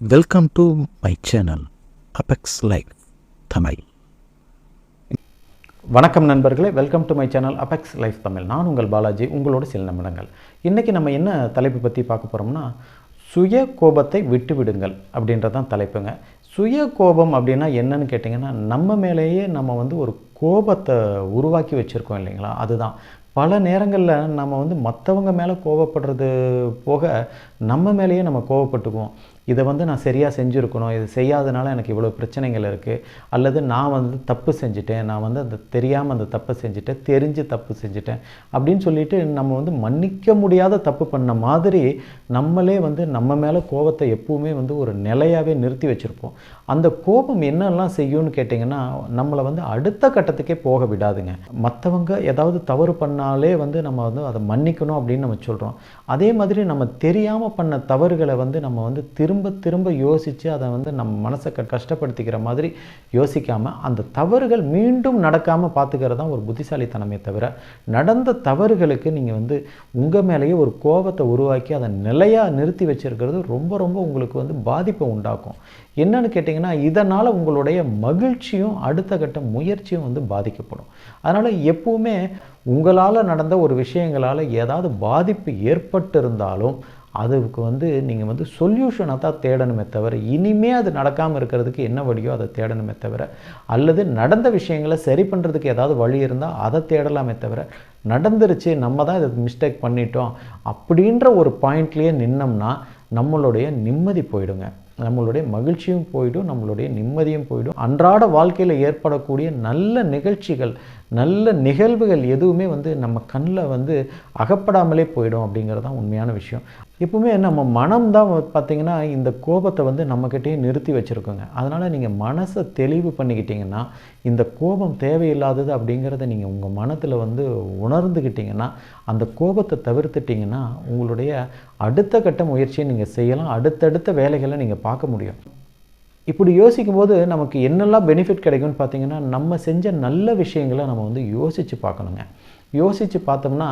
Welcome to my channel Apex Life Tamil வணக்கம் நண்பர்களே welcome to my channel Apex Life Tamil நான் உங்கள் பாலாஜி உங்களோட சில நிமிடங்கள். இன்றைக்கி நம்ம என்ன தலைப்பு பற்றி பார்க்க போகிறோம்னா சுய கோபத்தை விட்டுவிடுங்கள் அப்படின்றதான் அப்படின்றது தான் தலைப்புங்க. சுய கோபம் அப்படின்னா என்னன்னு கேட்டிங்கன்னா நம்ம மேலேயே நம்ம வந்து ஒரு கோபத்தை உருவாக்கி வச்சுருக்கோம் இல்லைங்களா? அதுதான். பல நேரங்களில் நம்ம வந்து மற்றவங்க மேலே கோபப்படுறது போக நம்ம மேலேயே நம்ம கோவப்பட்டுக்குவோம். இதை வந்து நான் சரியாக செஞ்சுருக்கணும். இது செய்யாதனால எனக்கு இவ்வளோ பிரச்சனைகள் இருக்குது அல்லது நான் வந்து தப்பு செஞ்சுட்டேன். நான் வந்து அந்த தெரியாமல் அந்த தப்பை செஞ்சுட்டேன். தெரிஞ்சு தப்பு செஞ்சுட்டேன். அப்படின்னு சொல்லிட்டு நம்ம வந்து மன்னிக்க முடியாத தப்பு பண்ண மாதிரி நம்மளே வந்து நம்ம மேலே கோபத்தை எப்பவுமே வந்து ஒரு நிலையாகவே நிறுத்தி வச்சுருப்போம். அந்த கோபம் என்னெல்லாம் செய்யும்னு கேட்டிங்கன்னா நம்மளை வந்து அடுத்த கட்டத்துக்கே போக விடாதுங்க. மற்றவங்க ஏதாவது தவறு பண்ணாலே வந்து நம்ம வந்து அதை மன்னிக்கணும் அப்படின்னு நம்ம சொல்கிறோம் அதே மாதிரி நம்ம தெரியாமல் பண்ண தவறுகளை வந்து நம்ம வந்து திரும்ப திரும்ப யோசித்து அதை வந்து நம்ம மனசை க கஷ்டப்படுத்திக்கிற மாதிரி யோசிக்காமல் அந்த தவறுகள் மீண்டும் நடக்காமல் பார்த்துக்கிறது தான் ஒரு புத்திசாலித்தனமே தவிர நடந்த தவறுகளுக்கு நீங்கள் வந்து உங்கள் மேலேயே ஒரு கோபத்தை உருவாக்கி அதை நிலையாக நிறுத்தி வச்சிருக்கிறது ரொம்ப ரொம்ப உங்களுக்கு வந்து பாதிப்பை உண்டாக்கும். என்னன்னு கேட்டிங்கன்னா இதனால் உங்களுடைய மகிழ்ச்சியும் அடுத்த கட்ட முயற்சியும் வந்து பாதிக்கப்படும். அதனால் எப்பவுமே உங்களால் நடந்த ஒரு விஷயங்களால் ஏதாவது பாதிப்பு ஏற்பட்டிருந்தாலும் அதுக்கு வந்து நீங்கள் வந்து சொல்யூஷனை தான் தேடணுமே தவிர இனிமே அது நடக்காமல் இருக்கிறதுக்கு என்ன வழியோ அதை தேடணுமே தவிர அல்லது நடந்த விஷயங்களை சரி பண்ணுறதுக்கு ஏதாவது வழி இருந்தால் அதை தேடலாமே தவிர நடந்துருச்சு நம்ம தான் இதை மிஸ்டேக் பண்ணிட்டோம் அப்படின்ற ஒரு பாயிண்ட்லேயே நின்னோம்னா நம்மளுடைய நிம்மதி போயிடுங்க. நம்மளுடைய மகிழ்ச்சியும் போயிடும் நம்மளுடைய நிம்மதியும் போயிடும். அன்றாட வாழ்க்கையில் ஏற்படக்கூடிய நல்ல நிகழ்ச்சிகள் நல்ல நிகழ்வுகள் எதுவுமே வந்து நம்ம கண்ணில் வந்து அகப்படாமலே போயிடும் அப்படிங்கிறது தான் உண்மையான விஷயம். எப்பவுமே நம்ம மனம் தான் பார்த்திங்கன்னா இந்த கோபத்தை வந்து நம்மக்கிட்டேயே நிறுத்தி வச்சுருக்கோங்க. அதனால் நீங்கள் மனசை தெளிவு பண்ணிக்கிட்டிங்கன்னா இந்த கோபம் தேவையில்லாதது அப்படிங்கிறத நீங்கள் உங்கள் மனத்தில் வந்து உணர்ந்துக்கிட்டிங்கன்னா அந்த கோபத்தை தவிர்த்துட்டிங்கன்னா உங்களுடைய அடுத்த கட்ட முயற்சியை நீங்கள் செய்யலாம். அடுத்தடுத்த வேலைகளை நீங்கள் பார்க்க முடியும். இப்படி யோசிக்கும்போது நமக்கு என்னெல்லாம் பெனிஃபிட் கிடைக்கும்னு பார்த்தீங்கன்னா நம்ம செஞ்ச நல்ல விஷயங்களை நம்ம வந்து யோசித்து பார்க்கணுங்க. யோசித்து பார்த்தோம்னா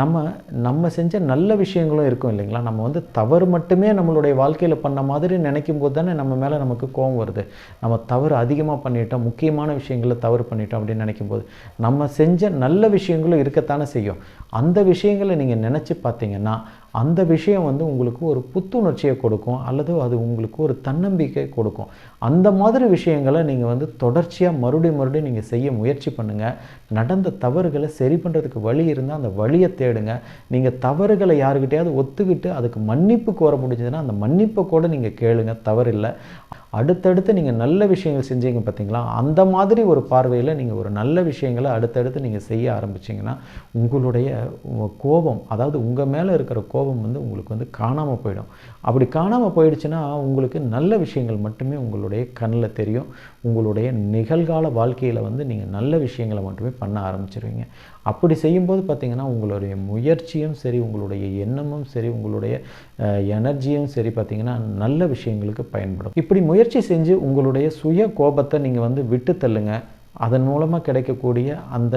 நம்ம நம்ம செஞ்ச நல்ல விஷயங்களும் இருக்கும் இல்லைங்களா? நம்ம வந்து தவறு மட்டுமே நம்மளுடைய வாழ்க்கையில் பண்ண மாதிரி நினைக்கும் போது தானே நம்ம மேலே நமக்கு கோபம் வருது. நம்ம தவறு அதிகமாக பண்ணிட்டோம் முக்கியமான விஷயங்களில் தவறு பண்ணிட்டோம் அப்படின்னு நினைக்கும் போது நம்ம செஞ்ச நல்ல விஷயங்களும் இருக்கத்தானே செய்யும். அந்த விஷயங்களை நீங்கள் நினச்சி பார்த்தீங்கன்னா அந்த விஷயம் வந்து உங்களுக்கு ஒரு புத்துணர்ச்சியை கொடுக்கும் அல்லது அது உங்களுக்கு ஒரு தன்னம்பிக்கை கொடுக்கும். அந்த மாதிரி விஷயங்களை நீங்கள் வந்து தொடர்ச்சியாக மறுபடியும் மறுபடியும் நீங்கள் செய்ய முயற்சி பண்ணுங்கள் நடந்த தவறுகளை சரி பண்ணுறதுக்கு வழி இருந்தால் அந்த வழியை தேடுங்க. நீங்கள் தவறுகளை யாருக்கிட்டையாவது ஒத்துக்கிட்டு அதுக்கு மன்னிப்பு கோர முடிஞ்சதுன்னா அந்த மன்னிப்பை கூட நீங்கள் கேளுங்க. தவறில்லை. அடுத்தடுத்து நீங்கள் நல்ல விஷயங்கள் செஞ்சீங்க பார்த்தீங்களா அந்த மாதிரி ஒரு பார்வையில் நீங்கள் ஒரு நல்ல விஷயங்களை அடுத்தடுத்து நீங்கள் செய்ய ஆரம்பிச்சிங்கன்னா உங்களுடைய கோபம் அதாவது உங்கள் மேலே இருக்கிற கோபம் வந்து உங்களுக்கு வந்து காணாமல் போயிடும். அப்படி காணாமல் போயிடுச்சுன்னா உங்களுக்கு நல்ல விஷயங்கள் மட்டுமே உங்களுடைய கண்ணில் தெரியும். உங்களுடைய நிகழ்கால வாழ்க்கையில் வந்து நீங்கள் நல்ல விஷயங்களை மட்டுமே பண்ண ஆரம்பிச்சிருவீங்க. அப்படி செய்யும்போது பார்த்திங்கன்னா உங்களுடைய முயற்சியும் சரி உங்களுடைய எண்ணமும் சரி உங்களுடைய எனர்ஜியும் சரி பார்த்திங்கன்னா நல்ல விஷயங்களுக்கு பயன்படும். இப்படி முயற்சி செஞ்சு உங்களுடைய சுய கோபத்தை நீங்கள் வந்து விட்டு தள்ளுங்க. அதன் மூலமாக கிடைக்கக்கூடிய அந்த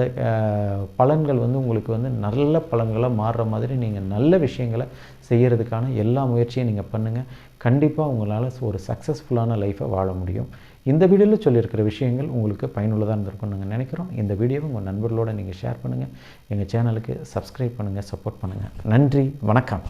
பலன்கள் வந்து உங்களுக்கு வந்து நல்ல பலன்களாக மாறுற மாதிரி நீங்கள் நல்ல விஷயங்களை செய்கிறதுக்கான எல்லா முயற்சியும் நீங்கள் பண்ணுங்கள் கண்டிப்பாக உங்களால் ஒரு சக்ஸஸ்ஃபுல்லான லைஃப்பை வாழ முடியும். இந்த வீடியோவில் சொல்லியிருக்கிற விஷயங்கள் உங்களுக்கு பயனுள்ளதாக இருந்திருக்கும் நாங்கள் நினைக்கிறோம். இந்த வீடியோவை உங்கள் நண்பர்களோடு நீங்கள் ஷேர் பண்ணுங்கள் எங்கள் சேனலுக்கு சப்ஸ்கிரைப் பண்ணுங்கள் சப்போர்ட் பண்ணுங்கள் நன்றி வணக்கம்.